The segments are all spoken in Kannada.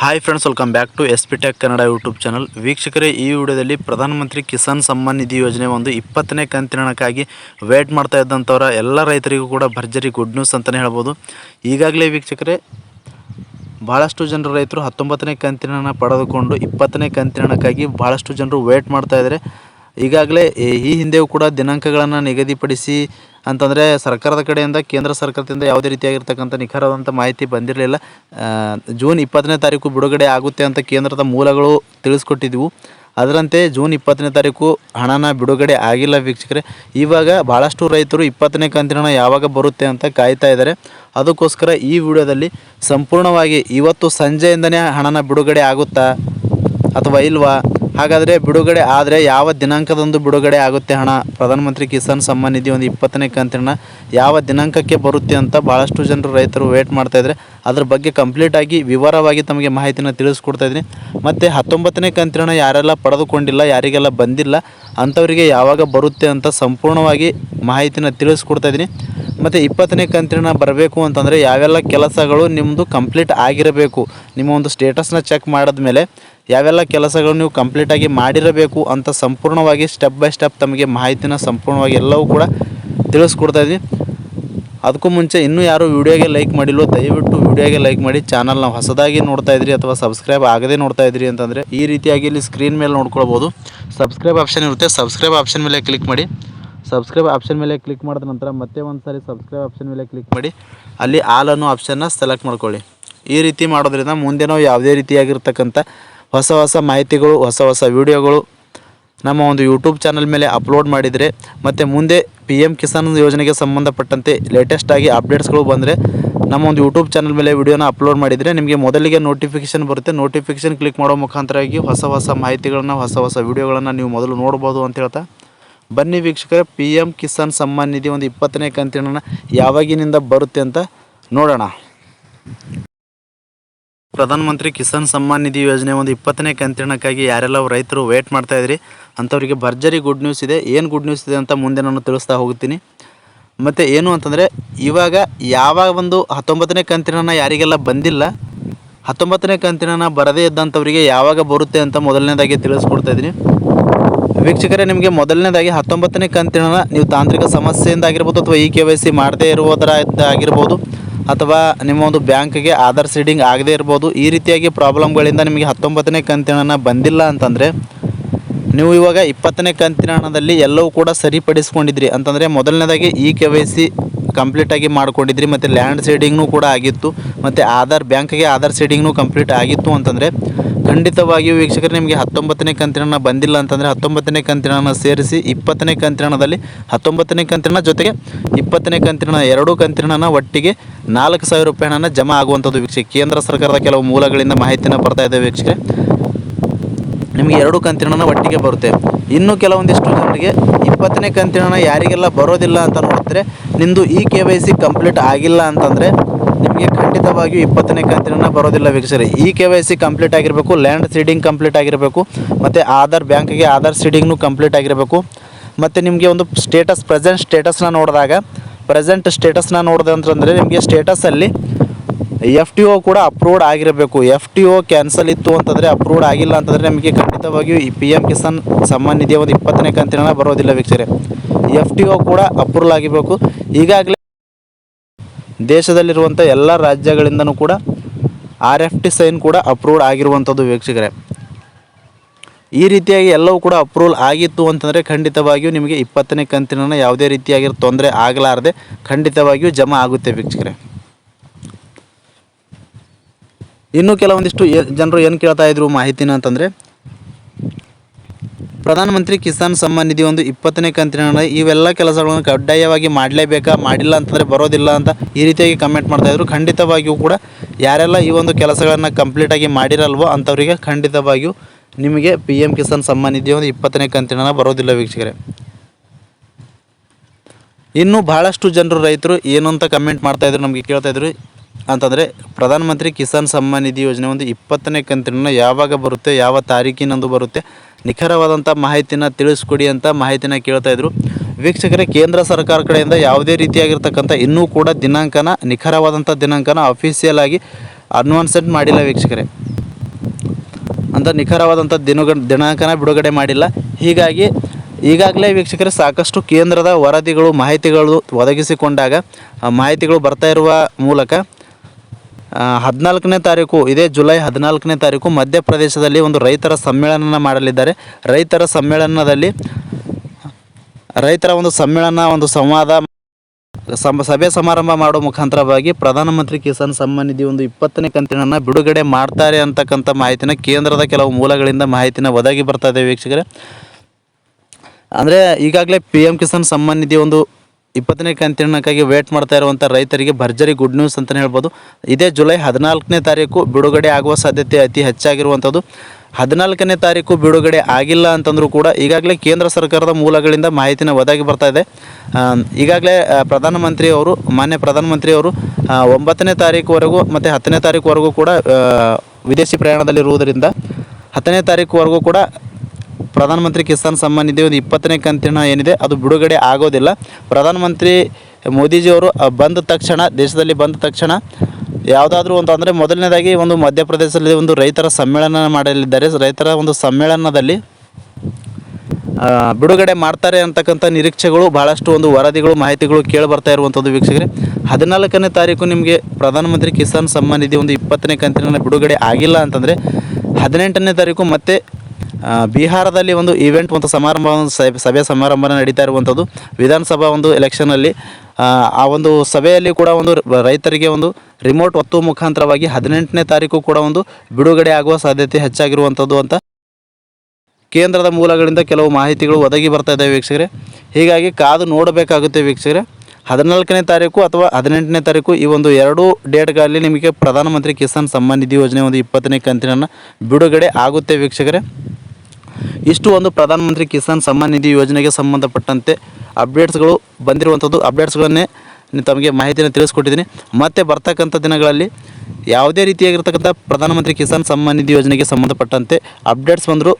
Hi friends welcome back to S P tech Kannada YouTube channel ವೀಕ್ಷಕರೇ, ಈ ವಿಡಿಯೋದಲ್ಲಿ ಪ್ರಧಾನಮಂತ್ರಿ ಕಿಸಾನ್ ಸಮ್ಮಾನ್ ನಿಧಿ ಯೋಜನೆ ಒಂದು ಇಪ್ಪತ್ತನೇ ಕಂತಿನಕ್ಕಾಗಿ ವೇಟ್ ಮಾಡ್ತಾ ಇದ್ದಂಥವ್ರ ಎಲ್ಲ ರೈತರಿಗೂ ಕೂಡ ಭರ್ಜರಿ ಗುಡ್ ನ್ಯೂಸ್ ಅಂತಲೇ ಹೇಳ್ಬೋದು. ಈಗಾಗಲೇ ವೀಕ್ಷಕರೇ ಭಾಳಷ್ಟು ಜನರು ರೈತರು ಹತ್ತೊಂಬತ್ತನೇ ಕಂತಿನ ಪಡೆದುಕೊಂಡು ಇಪ್ಪತ್ತನೇ ಕಂತಿನಕ್ಕಾಗಿ ಭಾಳಷ್ಟು ಜನರು ವೇಟ್ ಮಾಡ್ತಾ ಇದ್ದಾರೆ. ಈಗಾಗಲೇ ಈ ಹಿಂದೆಯೂ ಕೂಡ ದಿನಾಂಕಗಳನ್ನು ನಿಗದಿಪಡಿಸಿ ಅಂತಂದರೆ ಸರ್ಕಾರದ ಕಡೆಯಿಂದ ಕೇಂದ್ರ ಸರ್ಕಾರದಿಂದ ಯಾವುದೇ ರೀತಿಯಾಗಿರ್ತಕ್ಕಂಥ ನಿಖರವಾದಂಥ ಮಾಹಿತಿ ಬಂದಿರಲಿಲ್ಲ. ಜೂನ್ ಇಪ್ಪತ್ತನೇ ತಾರೀಕು ಬಿಡುಗಡೆ ಆಗುತ್ತೆ ಅಂತ ಕೇಂದ್ರದ ಮೂಲಗಳು ತಿಳಿಸ್ಕೊಟ್ಟಿದ್ವು. ಅದರಂತೆ ಜೂನ್ ಇಪ್ಪತ್ತನೇ ತಾರೀಕು ಹಣನ ಬಿಡುಗಡೆ ಆಗಿಲ್ಲ ವೀಕ್ಷಕರೇ. ಇವಾಗ ಭಾಳಷ್ಟು ರೈತರು ಇಪ್ಪತ್ತನೇ ಕಂತಿನ ಯಾವಾಗ ಬರುತ್ತೆ ಅಂತ ಕಾಯ್ತಾ ಇದ್ದಾರೆ. ಅದಕ್ಕೋಸ್ಕರ ಈ ವಿಡಿಯೋದಲ್ಲಿ ಸಂಪೂರ್ಣವಾಗಿ ಇವತ್ತು ಸಂಜೆಯಿಂದನೇ ಹಣನ ಬಿಡುಗಡೆ ಆಗುತ್ತಾ ಅಥವಾ ಇಲ್ವಾ? ಹಾಗಾದರೆ ಬಿಡುಗಡೆ ಆದರೆ ಯಾವ ದಿನಾಂಕದಂದು ಬಿಡುಗಡೆ ಆಗುತ್ತೆ ಹಣ? ಪ್ರಧಾನಮಂತ್ರಿ ಕಿಸಾನ್ ಸಮ್ಮಾನ್ ನಿಧಿ ಒಂದು ಇಪ್ಪತ್ತನೇ ಕಂತಿನ ಯಾವ ದಿನಾಂಕಕ್ಕೆ ಬರುತ್ತೆ ಅಂತ ಭಾಳಷ್ಟು ಜನರು ರೈತರು ವೇಟ್ ಮಾಡ್ತಾಯಿದ್ರೆ ಅದ್ರ ಬಗ್ಗೆ ಕಂಪ್ಲೀಟಾಗಿ ವಿವರವಾಗಿ ತಮಗೆ ಮಾಹಿತಿನ ತಿಳಿಸ್ಕೊಡ್ತಾ ಇದ್ದೀನಿ. ಮತ್ತು ಹತ್ತೊಂಬತ್ತನೇ ಕಂತಿನ ಯಾರೆಲ್ಲ ಪಡೆದುಕೊಂಡಿಲ್ಲ, ಯಾರಿಗೆಲ್ಲ ಬಂದಿಲ್ಲ, ಅಂಥವರಿಗೆ ಯಾವಾಗ ಬರುತ್ತೆ ಅಂತ ಸಂಪೂರ್ಣವಾಗಿ ಮಾಹಿತಿನ ತಿಳಿಸ್ಕೊಡ್ತಾ ಇದ್ದೀನಿ. ಮತ್ತು ಇಪ್ಪತ್ತನೇ ಕಂತಿನ ಬರಬೇಕು ಅಂತಂದರೆ ಯಾವೆಲ್ಲ ಕೆಲಸಗಳು ನಿಮ್ಮದು ಕಂಪ್ಲೀಟ್ ಆಗಿರಬೇಕು. ನಿಮ್ಮ ಒಂದು ಸ್ಟೇಟಸ್ನ ಚೆಕ್ ಮಾಡಿದ ಮೇಲೆ ಯಾವೆಲ್ಲ ಕೆಲಸಗಳು ನೀವು ಕಂಪ್ಲೀಟಾಗಿ ಮಾಡಿರಬೇಕು ಅಂತ ಸಂಪೂರ್ಣವಾಗಿ ಸ್ಟೆಪ್ ಬೈ ಸ್ಟೆಪ್ ತಮಗೆ ಮಾಹಿತಿನ ಸಂಪೂರ್ಣವಾಗಿ ಎಲ್ಲವೂ ಕೂಡ ತಿಳಿಸ್ಕೊಡ್ತಾ ಇದ್ದೀನಿ. ಅದಕ್ಕೂ ಮುಂಚೆ ಇನ್ನೂ ಯಾರು ವೀಡಿಯೋಗೆ ಲೈಕ್ ಮಾಡಿಲ್ವೋ ದಯವಿಟ್ಟು ವೀಡಿಯೋಗೆ ಲೈಕ್ ಮಾಡಿ ಚಾನಲ್ನ ಹೊಸದಾಗಿ ನೋಡ್ತಾ ಇದ್ರಿ ಅಥವಾ ಸಬ್ಸ್ಕ್ರೈಬ್ ಆಗದೇ ನೋಡ್ತಾ ಇದ್ರಿ ಅಂತಂದರೆ ಈ ರೀತಿಯಾಗಿ ಇಲ್ಲಿ ಸ್ಕ್ರೀನ್ ಮೇಲೆ ನೋಡ್ಕೊಳ್ಬೋದು. ಸಬ್ಸ್ಕ್ರೈಬ್ ಆಪ್ಷನ್ ಇರುತ್ತೆ. ಸಬ್ಸ್ಕ್ರೈಬ್ ಆಪ್ಷನ್ ಮೇಲೆ ಕ್ಲಿಕ್ ಮಾಡಿ. ಸಬ್ಸ್ಕ್ರೈಬ್ ಆಪ್ಷನ್ ಮೇಲೆ ಕ್ಲಿಕ್ ಮಾಡಿದ ನಂತರ ಮತ್ತೆ ಒಂದು ಸಾರಿ ಸಬ್ಸ್ಕ್ರೈಬ್ ಆಪ್ಷನ್ ಮೇಲೆ ಕ್ಲಿಕ್ ಮಾಡಿ. ಅಲ್ಲಿ ಆಲ್ ಅನ್ನೋ ಆಪ್ಷನ್ನ ಸೆಲೆಕ್ಟ್ ಮಾಡ್ಕೊಳ್ಳಿ. ಈ ರೀತಿ ಮಾಡೋದ್ರಿಂದ ಮುಂದೆ ನಾವು ಯಾವುದೇ ರೀತಿಯಾಗಿರ್ತಕ್ಕಂಥ ಹೊಸ ಹೊಸ ಮಾಹಿತಿಗಳು, ಹೊಸ ಹೊಸ ವೀಡಿಯೋಗಳು ನಮ್ಮ ಒಂದು ಯೂಟ್ಯೂಬ್ ಚಾನಲ್ ಮೇಲೆ ಅಪ್ಲೋಡ್ ಮಾಡಿದರೆ ಮತ್ತು ಮುಂದೆ ಪಿ ಎಂ ಕಿಸಾನ್ ಯೋಜನೆಗೆ ಸಂಬಂಧಪಟ್ಟಂತೆ ಲೇಟೆಸ್ಟಾಗಿ ಅಪ್ಡೇಟ್ಸ್ಗಳು ಬಂದರೆ ನಮ್ಮ ಒಂದು ಯೂಟ್ಯೂಬ್ ಚಾನಲ್ ಮೇಲೆ ವಿಡಿಯೋನ ಅಪ್ಲೋಡ್ ಮಾಡಿದರೆ ನಿಮಗೆ ಮೊದಲಿಗೆ ನೋಟಿಫಿಕೇಷನ್ ಬರುತ್ತೆ. ನೋಟಿಫಿಕೇಷನ್ ಕ್ಲಿಕ್ ಮಾಡೋ ಮುಖಾಂತರವಾಗಿ ಹೊಸ ಹೊಸ ಮಾಹಿತಿಗಳನ್ನು, ಹೊಸ ಹೊಸ ವೀಡಿಯೋಗಳನ್ನು ನೀವು ಮೊದಲು ನೋಡ್ಬೋದು ಅಂತ ಹೇಳ್ತಾ ಬನ್ನಿ ವೀಕ್ಷಕರೇ ಪಿ ಎಂ ಕಿಸಾನ್ ಸಮ್ಮಾನ್ ನಿಧಿ ಒಂದು ಇಪ್ಪತ್ತನೇ ಕಂತಿನ ಯಾವಾಗಿನಿಂದ ಬರುತ್ತೆ ಅಂತ ನೋಡೋಣ. ಪ್ರಧಾನಮಂತ್ರಿ ಕಿಸಾನ್ ಸಮ್ಮಾನ್ ನಿಧಿ ಯೋಜನೆ ಒಂದು ಇಪ್ಪತ್ತನೇ ಕಂತಿನಕ್ಕಾಗಿ ಯಾರೆಲ್ಲ ರೈತರು ವೇಟ್ ಮಾಡ್ತಾ ಇದ್ರಿ, ಅಂಥವರಿಗೆ ಭರ್ಜರಿ ಗುಡ್ ನ್ಯೂಸ್ ಇದೆ, ಏನು ಗುಡ್ ನ್ಯೂಸ್ ಇದೆ ಅಂತ ಮುಂದೆ ನಾನು ತಿಳಿಸ್ತಾ ಹೋಗ್ತೀನಿ. ಮತ್ತು ಏನು ಅಂತಂದರೆ, ಇವಾಗ ಯಾವ ಒಂದು ಹತ್ತೊಂಬತ್ತನೇ ಕಂತಿನ ಯಾರಿಗೆಲ್ಲ ಬಂದಿಲ್ಲ, ಹತ್ತೊಂಬತ್ತನೇ ಕಂತಿನ ಬರದೇ ಇದ್ದಂಥವರಿಗೆ ಯಾವಾಗ ಬರುತ್ತೆ ಅಂತ ಮೊದಲನೇದಾಗಿ ತಿಳಿಸ್ಕೊಡ್ತಾ ಇದ್ದೀನಿ. ವೀಕ್ಷಕರೇ, ನಿಮಗೆ ಮೊದಲನೇದಾಗಿ ಹತ್ತೊಂಬತ್ತನೇ ಕಂತಿನ ನೀವು ತಾಂತ್ರಿಕ ಸಮಸ್ಯೆಯಿಂದ ಆಗಿರ್ಬೋದು ಅಥವಾ ಇ ಕೆ ವೈ ಸಿ ಮಾಡದೇ ಇರುವುದರ ಆಗಿರ್ಬೋದು ಅಥವಾ ನಿಮ್ಮ ಒಂದು ಬ್ಯಾಂಕ್ಗೆ ಆಧಾರ್ ಸೀಡಿಂಗ್ ಆಗದೇ ಇರ್ಬೋದು, ಈ ರೀತಿಯಾಗಿ ಪ್ರಾಬ್ಲಮ್ಗಳಿಂದ ನಿಮಗೆ ಹತ್ತೊಂಬತ್ತನೇ ಕಂತಿನ ಬಂದಿಲ್ಲ ಅಂತಂದರೆ, ನೀವು ಇವಾಗ ಇಪ್ಪತ್ತನೇ ಕಂತಿನ ಹಣದಲ್ಲಿ ಎಲ್ಲವೂ ಕೂಡ ಸರಿಪಡಿಸ್ಕೊಂಡಿದ್ರಿ ಅಂತಂದರೆ ಮೊದಲನೇದಾಗಿ ಇ ಕೆ ವೈ ಸಿ ಕಂಪ್ಲೀಟಾಗಿ ಮಾಡ್ಕೊಂಡಿದ್ರಿ, ಮತ್ತು ಲ್ಯಾಂಡ್ ಸೀಡಿಂಗ್ನೂ ಕೂಡ ಆಗಿತ್ತು, ಮತ್ತು ಆಧಾರ್ ಬ್ಯಾಂಕ್ಗೆ ಆಧಾರ್ ಸೀಡಿಂಗ್ನೂ ಕಂಪ್ಲೀಟ್ ಆಗಿತ್ತು ಅಂತಂದರೆ, ಖಂಡಿತವಾಗಿಯೂ ವೀಕ್ಷಕರು, ನಿಮಗೆ ಹತ್ತೊಂಬತ್ತನೇ ಕಂತಿನ ಬಂದಿಲ್ಲ ಅಂತಂದರೆ, ಹತ್ತೊಂಬತ್ತನೇ ಕಂತಿನ ಸೇರಿಸಿ ಇಪ್ಪತ್ತನೇ ಕಂತಿನದಲ್ಲಿ, ಹತ್ತೊಂಬತ್ತನೇ ಕಂತಿನ ಜೊತೆಗೆ ಇಪ್ಪತ್ತನೇ ಕಂತಿನ ಎರಡೂ ಕಂತಿನ ಒಟ್ಟಿಗೆ ನಾಲ್ಕು ಸಾವಿರ ರೂಪಾಯಿ ಹಣನ ಜಮಾ ಆಗುವಂಥದ್ದು ವೀಕ್ಷಕ ಕೇಂದ್ರ ಸರ್ಕಾರದ ಕೆಲವು ಮೂಲಗಳಿಂದ ಮಾಹಿತಿನ ಬರ್ತಾ ಇದೆ ವೀಕ್ಷಕರೇ. ನಿಮಗೆ ಎರಡು ಕಂತಿನ ಒಟ್ಟಿಗೆ ಬರುತ್ತೆ. ಇನ್ನು ಕೆಲವೊಂದಿಷ್ಟು ಜನರಿಗೆ ಇಪ್ಪತ್ತನೇ ಕಂತಿನ ಯಾರಿಗೆಲ್ಲ ಬರೋದಿಲ್ಲ ಅಂತ ನೋಡಿದ್ರೆ ನಿಮ್ಮದು e K Y C complete ಆಗಿಲ್ಲ ಅಂತಂದರೆ ನಿಮಗೆ ಖಂಡಿತವಾಗಿಯೂ ಇಪ್ಪತ್ತನೇ ಕಂತಿನ ಬರೋದಿಲ್ಲ ವೀಕ್ಷಕರೇ. E K Y C complete ಆಗಿರಬೇಕು, ಲ್ಯಾಂಡ್ ಸೀಡಿಂಗ್ ಕಂಪ್ಲೀಟ್ ಆಗಿರಬೇಕು, ಮತ್ತು ಆಧಾರ್ ಬ್ಯಾಂಕ್ಗೆ ಆಧಾರ್ ಸೀಡಿಂಗ್ನು ಕಂಪ್ಲೀಟ್ ಆಗಿರಬೇಕು. ಮತ್ತು ನಿಮಗೆ ಒಂದು ಸ್ಟೇಟಸ್, ಪ್ರೆಸೆಂಟ್ ಸ್ಟೇಟಸ್ನ ನೋಡಿದಾಗ, ಪ್ರೆಸೆಂಟ್ ಸ್ಟೇಟಸ್ನ ನೋಡಿದೆ ಅಂತಂದರೆ ನಿಮಗೆ ಸ್ಟೇಟಸಲ್ಲಿ ಎಫ್ ಟಿ ಒ ಕೂಡ ಅಪ್ರೂವ್ಡ್ ಆಗಿರಬೇಕು. ಎಫ್ ಟಿ ಒ ಕ್ಯಾನ್ಸಲ್ ಇತ್ತು ಅಂತಂದರೆ ಅಪ್ರೂವ್ಡ್ ಆಗಿಲ್ಲ ಅಂತಂದರೆ ನಿಮಗೆ ಖಂಡಿತವಾಗಿಯೂ ಈ ಪಿ ಎಂ ಕಿಸಾನ್ ಸಮ್ಮಾನ್ ನಿಧಿಯ ಒಂದು ಇಪ್ಪತ್ತನೇ ಕಂತಿನ ಬರೋದಿಲ್ಲ ವೀಕ್ಷಕರೇ. ಎಫ್ ಟಿ ಒ ಕೂಡ ಅಪ್ರೂವಲ್ ಆಗಿರಬೇಕು. ಈಗಾಗಲೇ ದೇಶದಲ್ಲಿರುವಂಥ ಎಲ್ಲ ರಾಜ್ಯಗಳಿಂದನೂ ಕೂಡ ಆರ್ ಎಫ್ ಟಿ ಸೈನ್ ಕೂಡ ಅಪ್ರೂವ್ಡ್ ಆಗಿರುವಂಥದ್ದು ವೀಕ್ಷಕರೇ. ಈ ರೀತಿಯಾಗಿ ಎಲ್ಲವೂ ಕೂಡ ಅಪ್ರೂವಲ್ ಆಗಿತ್ತು ಅಂತಂದರೆ ಖಂಡಿತವಾಗಿಯೂ ನಿಮಗೆ ಇಪ್ಪತ್ತನೇ ಕಂತಿನ ಯಾವುದೇ ರೀತಿಯಾಗಿರೋ ತೊಂದರೆ ಆಗಲಾರದೆ ಖಂಡಿತವಾಗಿಯೂ ಜಮಾ ಆಗುತ್ತೆ ವೀಕ್ಷಕರೇ. ಇನ್ನು ಕೆಲವೊಂದಿಷ್ಟು ಜನರು ಏನು ಕೇಳ್ತಾ ಇದ್ರು ಮಾಹಿತಿನ ಅಂತಂದರೆ, ಪ್ರಧಾನಮಂತ್ರಿ ಕಿಸಾನ್ ಸಮ್ಮಾನ್ ನಿಧಿ ಒಂದು ಇಪ್ಪತ್ತನೇ ಕಂತಿನ ಇವೆಲ್ಲ ಕೆಲಸಗಳನ್ನು ಕಡ್ಡಾಯವಾಗಿ ಮಾಡಲೇಬೇಕಾ, ಮಾಡಿಲ್ಲ ಅಂತಂದರೆ ಬರೋದಿಲ್ಲ ಅಂತ ಈ ರೀತಿಯಾಗಿ ಕಮೆಂಟ್ ಮಾಡ್ತಾಯಿದ್ರು ಖಂಡಿತವಾಗಿಯೂ ಕೂಡ ಯಾರೆಲ್ಲ ಈ ಒಂದು ಕೆಲಸಗಳನ್ನು ಕಂಪ್ಲೀಟಾಗಿ ಮಾಡಿರಲ್ವೋ ಅಂಥವರಿಗೆ ಖಂಡಿತವಾಗಿಯೂ ನಿಮಗೆ ಪಿ ಎಂ ಕಿಸಾನ್ ಸಮ್ಮಾನ್ ನಿಧಿ ಒಂದು ಇಪ್ಪತ್ತನೇ ಕಂತಿನ ಬರೋದಿಲ್ಲ ವೀಕ್ಷಕರೇ. ಇನ್ನು ಭಾಳಷ್ಟು ಜನರು ರೈತರು ಏನು ಅಂತ ಕಮೆಂಟ್ ಮಾಡ್ತಾಯಿದ್ರು ನಮಗೆ ಕೇಳ್ತಾಯಿದ್ರು ಅಂತಂದರೆ ಪ್ರಧಾನಮಂತ್ರಿ ಕಿಸಾನ್ ಸಮ್ಮಾನ್ ನಿಧಿ ಯೋಜನೆ ಒಂದು ಇಪ್ಪತ್ತನೇ ಕಂತಿನ ಯಾವಾಗ ಬರುತ್ತೆ, ಯಾವ ತಾರೀಕಿನಂದು ಬರುತ್ತೆ ನಿಖರವಾದಂಥ ಮಾಹಿತಿನ ತಿಳಿಸ್ಕೊಡಿ ಅಂತ ಮಾಹಿತಿನ ಕೇಳ್ತಾಯಿದ್ರು ವೀಕ್ಷಕರೇ, ಕೇಂದ್ರ ಸರ್ಕಾರ ಕಡೆಯಿಂದ ಯಾವುದೇ ರೀತಿಯಾಗಿರ್ತಕ್ಕಂಥ ಇನ್ನೂ ಕೂಡ ದಿನಾಂಕನ ನಿಖರವಾದಂಥ ದಿನಾಂಕನ ಅಫಿಷಿಯಲ್ ಆಗಿ ಅನ್ವಾನ್ಸೆಂಟ್ ಮಾಡಿಲ್ಲ ವೀಕ್ಷಕರೇ. ಅಂತ ನಿಖರವಾದಂಥ ದಿನಗ, ದಿನಾಂಕನ ಬಿಡುಗಡೆ ಮಾಡಿಲ್ಲ. ಹೀಗಾಗಿ ಈಗಾಗಲೇ ವೀಕ್ಷಕರೇ, ಸಾಕಷ್ಟು ಕೇಂದ್ರದ ವರದಿಗಳು, ಮಾಹಿತಿಗಳು ಒದಗಿಸಿಕೊಂಡಾಗ ಮಾಹಿತಿಗಳು ಬರ್ತಾ ಇರುವ ಮೂಲಕ ಹದಿನಾಲ್ಕನೇ ತಾರೀಕು, ಇದೇ ಜುಲೈ ಹದಿನಾಲ್ಕನೇ ತಾರೀಕು ಮಧ್ಯಪ್ರದೇಶದಲ್ಲಿ ಒಂದು ರೈತರ ಸಮ್ಮೇಳನ ಮಾಡಲಿದ್ದಾರೆ. ರೈತರ ಸಮ್ಮೇಳನದಲ್ಲಿ, ರೈತರ ಒಂದು ಸಮ್ಮೇಳನ, ಒಂದು ಸಂವಾದ ಸಭೆ ಸಮಾರಂಭ ಮಾಡುವ ಮುಖಾಂತರವಾಗಿ ಪ್ರಧಾನಮಂತ್ರಿ ಕಿಸಾನ್ ಸಮ್ಮಾನ್ ನಿಧಿ ಒಂದು ಇಪ್ಪತ್ತನೇ ಕಂತಿನನ್ನು ಬಿಡುಗಡೆ ಮಾಡ್ತಾರೆ ಅಂತಕ್ಕಂಥ ಮಾಹಿತಿನ ಕೇಂದ್ರದ ಕೆಲವು ಮೂಲಗಳಿಂದ ಮಾಹಿತಿನ ಒದಗಿ ಬರ್ತಾ ಇದೆ ವೀಕ್ಷಕರೇ. ಅಂದರೆ ಈಗಾಗಲೇ ಪಿ ಎಂ ಕಿಸಾನ್ ಸಮ್ಮಾನ್ ನಿಧಿ ಒಂದು ಇಪ್ಪತ್ತನೇ ಕಂತಿನಕ್ಕಾಗಿ ವೇಟ್ ಮಾಡ್ತಾ ಇರುವಂಥ ರೈತರಿಗೆ ಭರ್ಜರಿ ಗುಡ್ ನ್ಯೂಸ್ ಅಂತಲೇ ಹೇಳ್ಬೋದು. ಇದೇ ಜುಲೈ ಹದಿನಾಲ್ಕನೇ ತಾರೀಕು ಬಿಡುಗಡೆ ಆಗುವ ಸಾಧ್ಯತೆ ಅತಿ ಹೆಚ್ಚಾಗಿರುವಂಥದ್ದು ಹದಿನಾಲ್ಕನೇ ತಾರೀಕು ಬಿಡುಗಡೆ ಆಗಿಲ್ಲ ಅಂತಂದರೂ ಕೂಡ ಈಗಾಗಲೇ ಕೇಂದ್ರ ಸರ್ಕಾರದ ಮೂಲಗಳಿಂದ ಮಾಹಿತಿನ ಒದಗಿ ಬರ್ತಾ ಇದೆ. ಈಗಾಗಲೇ ಪ್ರಧಾನಮಂತ್ರಿಯವರು, ಮಾನ್ಯ ಪ್ರಧಾನಮಂತ್ರಿಯವರು ಒಂಬತ್ತನೇ ತಾರೀಕುವರೆಗೂ ಮತ್ತು ಹತ್ತನೇ ತಾರೀಕುವರೆಗೂ ಕೂಡ ವಿದೇಶಿ ಪ್ರಯಾಣದಲ್ಲಿರುವುದರಿಂದ ಹತ್ತನೇ ತಾರೀಕುವರೆಗೂ ಕೂಡ ಪ್ರಧಾನಮಂತ್ರಿ ಕಿಸಾನ್ ಸಮ್ಮಾನ್ ನಿಧಿ ಒಂದು ಇಪ್ಪತ್ತನೇ ಕಂತಿನ ಏನಿದೆ, ಅದು ಬಿಡುಗಡೆ ಆಗೋದಿಲ್ಲ. ಪ್ರಧಾನಮಂತ್ರಿ ಮೋದಿಜಿಯವರು ಬಂದ ತಕ್ಷಣ, ದೇಶದಲ್ಲಿ ಬಂದ ತಕ್ಷಣ ಯಾವುದಾದ್ರೂ ಒಂದು, ಅಂದರೆ ಮೊದಲನೇದಾಗಿ ಒಂದು ಮಧ್ಯಪ್ರದೇಶದಲ್ಲಿ ಒಂದು ರೈತರ ಸಮ್ಮೇಳನ ಮಾಡಲಿದ್ದಾರೆ. ರೈತರ ಒಂದು ಸಮ್ಮೇಳನದಲ್ಲಿ ಬಿಡುಗಡೆ ಮಾಡ್ತಾರೆ ಅಂತಕ್ಕಂಥ ನಿರೀಕ್ಷೆಗಳು ಭಾಳಷ್ಟು ಒಂದು ವರದಿಗಳು, ಮಾಹಿತಿಗಳು ಕೇಳಿ ಬರ್ತಾ ಇರುವಂಥದ್ದು ವೀಕ್ಷಕರೇ. ಹದಿನಾಲ್ಕನೇ ತಾರೀಕು ನಿಮಗೆ ಪ್ರಧಾನಮಂತ್ರಿ ಕಿಸಾನ್ ಸಮ್ಮಾನ್ ನಿಧಿ ಒಂದು ಇಪ್ಪತ್ತನೇ ಕಂತಿನ ಬಿಡುಗಡೆ ಆಗಿಲ್ಲ ಅಂತಂದರೆ, ಹದಿನೆಂಟನೇ ತಾರೀಕು ಮತ್ತೆ ಬಿಹಾರದಲ್ಲಿ ಒಂದು ಈವೆಂಟ್ ಒಂದು ಸಮಾರಂಭ ಸಭೆ ಸಮಾರಂಭ ನಡೀತಾ ಇರುವಂಥದ್ದು. ವಿಧಾನಸಭಾ ಒಂದು ಎಲೆಕ್ಷನಲ್ಲಿ ಆ ಒಂದು ಸಭೆಯಲ್ಲಿ ಕೂಡ ಒಂದು ರೈತರಿಗೆ ಒಂದು ರಿಮೋಟ್ ಒತ್ತು ಮುಖಾಂತರವಾಗಿ ಹದಿನೆಂಟನೇ ತಾರೀಕು ಕೂಡ ಒಂದು ಬಿಡುಗಡೆ ಆಗುವ ಸಾಧ್ಯತೆ ಹೆಚ್ಚಾಗಿರುವಂಥದ್ದು ಅಂತ ಕೇಂದ್ರದ ಮೂಲಗಳಿಂದ ಕೆಲವು ಮಾಹಿತಿಗಳು ಒದಗಿ ಬರ್ತಾ ಇದ್ದಾವೆ ವೀಕ್ಷಕರೇ. ಹೀಗಾಗಿ ಕಾದು ನೋಡಬೇಕಾಗುತ್ತೆ ವೀಕ್ಷಕರೇ. ಹದಿನಾಲ್ಕನೇ ತಾರೀಕು ಅಥವಾ ಹದಿನೆಂಟನೇ ತಾರೀಕು ಈ ಒಂದು ಎರಡು ಡೇಟ್ಗಳಲ್ಲಿ ನಿಮಗೆ ಪ್ರಧಾನಮಂತ್ರಿ ಕಿಸಾನ್ ಸಮ್ಮಾನ್ ನಿಧಿ ಯೋಜನೆ ಒಂದು ಇಪ್ಪತ್ತನೇ ಕಂತಿನ ಬಿಡುಗಡೆ ಆಗುತ್ತೆ ವೀಕ್ಷಕರೇ. ಇಷ್ಟು ಒಂದು ಪ್ರಧಾನಮಂತ್ರಿ ಕಿಸಾನ್ ಸಮ್ಮಾನ್ ನಿಧಿ ಯೋಜನೆಗೆ ಸಂಬಂಧಪಟ್ಟಂತೆ ಅಪ್ಡೇಟ್ಸ್ಗಳು ಬಂದಿರುವಂಥದ್ದು. ಅಪ್ಡೇಟ್ಸ್ಗಳನ್ನೇ ತಮಗೆ ಮಾಹಿತಿಯನ್ನು ತಿಳಿಸ್ಕೊಟ್ಟಿದ್ದೀನಿ. ಮತ್ತೆ ಬರ್ತಕ್ಕಂಥ ದಿನಗಳಲ್ಲಿ ಯಾವುದೇ ರೀತಿಯಾಗಿರ್ತಕ್ಕಂಥ ಪ್ರಧಾನಮಂತ್ರಿ ಕಿಸಾನ್ ಸಮ್ಮಾನ್ ನಿಧಿ ಯೋಜನೆಗೆ ಸಂಬಂಧಪಟ್ಟಂತೆ ಅಪ್ಡೇಟ್ಸ್ ಬಂದರೂ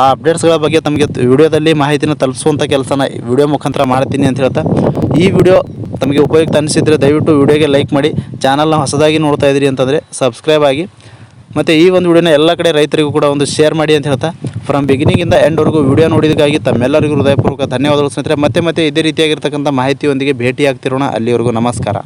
ಆ ಅಪ್ಡೇಟ್ಸ್ಗಳ ಬಗ್ಗೆ ತಮಗೆ ವಿಡಿಯೋದಲ್ಲಿ ಮಾಹಿತಿನ ತಲುಪಿಸುವಂಥ ಕೆಲಸನ ವಿಡಿಯೋ ಮುಖಾಂತರ ಮಾಡ್ತೀನಿ ಅಂತ ಹೇಳ್ತಾ. ಈ ವಿಡಿಯೋ ತಮಗೆ ಉಪಯುಕ್ತ ಅನಿಸಿದರೆ ದಯವಿಟ್ಟು ವಿಡಿಯೋಗೆ ಲೈಕ್ ಮಾಡಿ, ಚಾನಲ್ನ ಹೊಸದಾಗಿ ನೋಡ್ತಾ ಇದ್ದೀರಿ ಅಂತಂದರೆ ಸಬ್ಸ್ಕ್ರೈಬ್ ಆಗಿ. ಮತ್ತು ಈ ಒಂದು ವಿಡಿಯೋನ ಎಲ್ಲ ಕಡೆ ರೈತರಿಗೂ ಕೂಡ ಒಂದು ಶೇರ್ ಮಾಡಿ ಅಂತ ಹೇಳ್ತಾ. ಫ್ರಮ್ ಬಿಗಿನಿಂಗಿಂದ ಎಂಡ್ವರೆಗೂ ವಿಡಿಯೋ ನೋಡಿದಕ್ಕಾಗಿ ತಮ್ಮೆಲ್ಲರಿಗೂ ಹೃದಯಪೂರ್ವಕ ಧನ್ಯವಾದಗಳು ಸ್ನೇಹಿತರೆ. ಮತ್ತೆ ಮತ್ತೆ ಇದೇ ರೀತಿಯಾಗಿರ್ತಕ್ಕಂಥ ಮಾಹಿತಿಯೊಂದಿಗೆ ಭೇಟಿಯಾಗ್ತಿರೋಣ. ಅಲ್ಲಿವರೆಗೂ ನಮಸ್ಕಾರ.